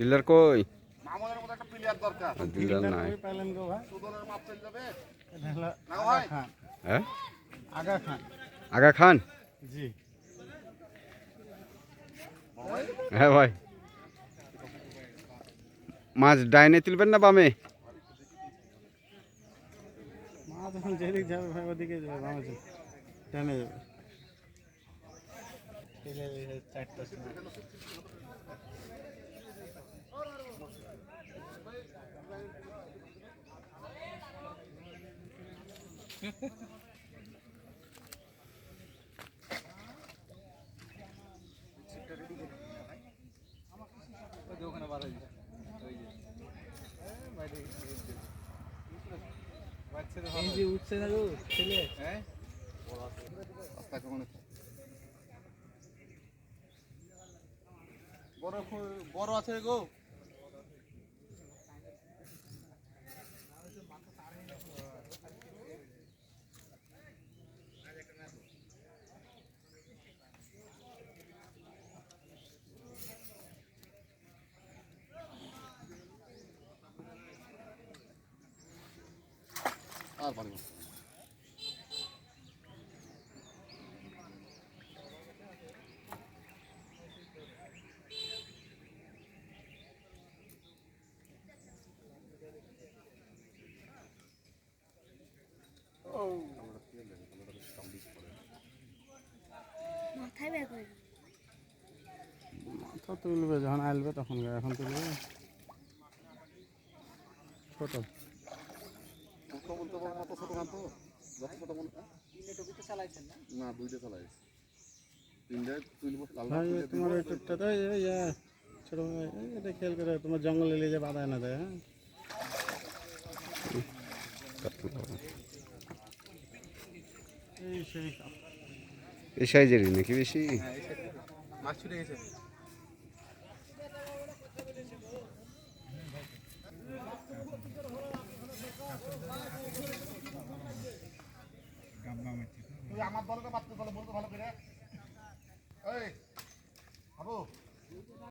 Dealer কই? মামনের মতো একটা প্লেয়ার দরকার। ডিলার নাই। কই পাইলেন গো ভাই? সুদনের মাপ চলে যাবে। না ভাই। খান। হ্যাঁ? আগা খান। আগা খান? জি। হ্যাঁ ভাই। মাছ ডাইনে তুলবেন না বামে? মা যখন যেদিক যাবে ভাই ওদিকে যাবে বামে যাবে যাবে। চারটার সময় এই যে উঠছে না গো ছেলে রাস্তা কেমন বড় বড় আছে গো। আর পারি মাথা তুলবে যখন আসবে তখন এখন তুলবে ছোট। না তো তো মনে দুইটা তুলে তোমার তো ছোট এটা খেয়াল করে তোমার জঙ্গলে নিয়ে যে বাধা না দেয় হ্যাঁ? এই সাইজেরই নাকি বেশি? মাছ ছুটে গেছে। আমার দলকে বাঁচতে বলে বলতো ভালো করে। এই বাবু।